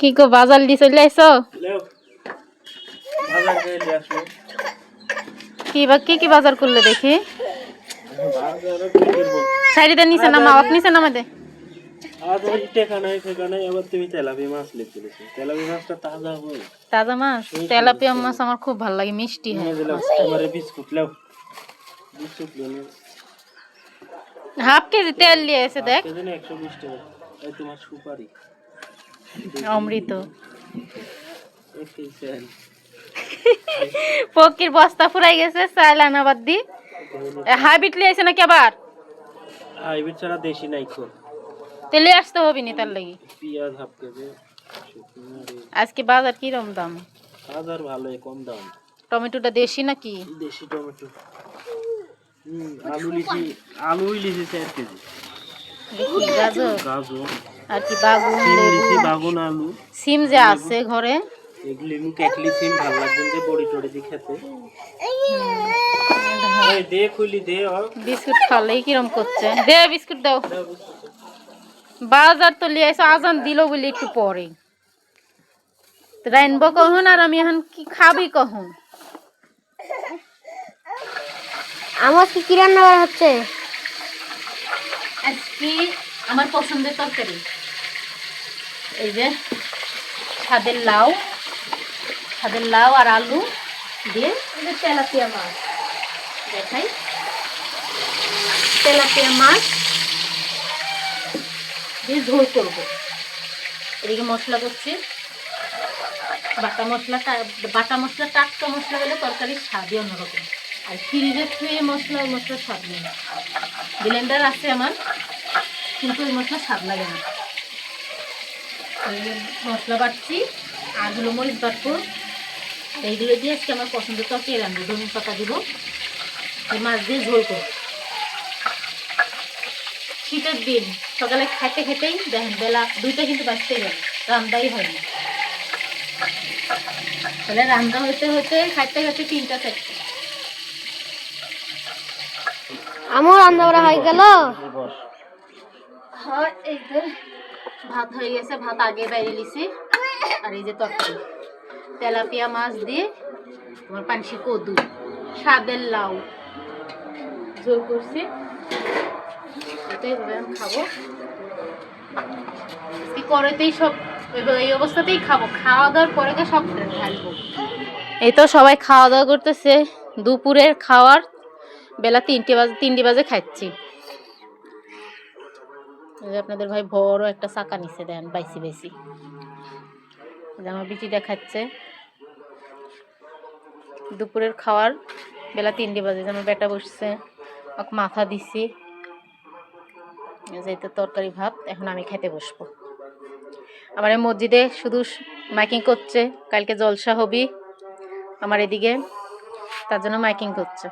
কি গো বাজার দিয়ে চলে আইছো কি বা কি কি বাজার করলে দেখি? সাইডে নিচে নামা অক নিচে নামা দে। তাজা মাছ? তেলাপিয়া মাছ আমার খুব ভালো লাগে মিষ্টি হয়। হাফ কেজি তেল নিয়ে এসে দেখ। তোমার সুপারি। অমৃত। পকির বস্তা ফুরাই গেছে চাইল আনাবাদ দি। হাইব্রিড লিয়ে আইছে নাকি আবার? হাইব্রিড ছাড়া দেশি নাই খো তেলে আসতে হবে নি তার লাগি? পেঁয়াজ হাফ কেজি আজকে বাজার কিরম দাম? বাজার ভালোই কম দাম। টমেটোটা দেশি নাকি? দেশি টমেটো। হুম আলু লিচি আলুই লিচি চার কেজি। গাজর। গাজর। আর কি বাগুন লিচি বাগুন আলু। সিম যে আছে ঘরে। এগুলি মু কেকলি সিম ভালো লাগবে যে বড়ি টড়ি দিয়ে খেতে। এই দে খুলি দে বিস্কুট খাওয়ালেই কিরম করছে। দে বিস্কুট দাও। বাজার তো লিয়ে আইসো আজান দিল বলে একটু পরে। রাইনবো কখন আর আমি এখন কি খাবি কখন? আমার কি কি রান্না হচ্ছে? আজকে আমার পছন্দের তরকারি। এই যে ছাদের লাউ ছাদের লাউ আর আলু দিয়ে এই তেলাপিয়া মাছ। দেখাই। তেলাপিয়া মাছ দিয়ে ঝোল করব। এদিকে মশলা করছি। বাটা মশলা বাটা মশলা, টাটকা মশলা হলে তরকারির স্বাদই অন্যরকম। আর ফ্রিজে থুয়ে মশলা, ওই মশলার স্বাদ নেই। ব্লেন্ডার আছে আমার, কিন্তু ওই মশলা স্বাদ লাগে না। ওই মশলা বাটছি আগুলো মরিচ বাটবো। এইগুলো দিয়ে আজকে আমার পছন্দ তরকারি রাখব ধনে পাতা দিব আর মাছ দিয়ে ঝোল করব। শীতের দিন সকালে খেতে খেতেই দেখেন বেলা দুইটা কিন্তু বাঁচতেই গেল রান্দাই হয়নি। তাহলে রান্না হইতে হইতে খাইতে খাইতে তিনটা চারটে। আমার রান্না করা হয়ে গেল? বস। হয় এই ভাত হয়ে গেছে, ভাত আগে বাইরে লিছি আর এই যে তরকারি। তেলাপিয়া মাছ দিয়ে তোমার পানসি কদু সাদের লাউ। জোর করছি। করেতেই সব এই অবস্থাতেই খাব। খাওয়া দাওয়ার পরে এই তো সবাই খাওয়া দাওয়া করতেছে। দুপুরের খাওয়ার বেলা তিনটে বাজে তিনটে বাজে খাচ্ছি। আপনাদের ভাই বড় একটা চাকা নিচে দেন বাইসি বাইসি। আমার বিটিটা খাচ্ছে দুপুরের খাওয়ার বেলা তিনটে বাজে, যে আমার বেটা বসছে, ওকে মাথা দিছি। এই যে এটা তরকারি ভাত, এখন আমি খেতে বসবো। আমার এই মসজিদে শুধু মাইকিং করছে, কালকে জলসা হবি। আমার এদিকে তার জন্য মাইকিং করছে।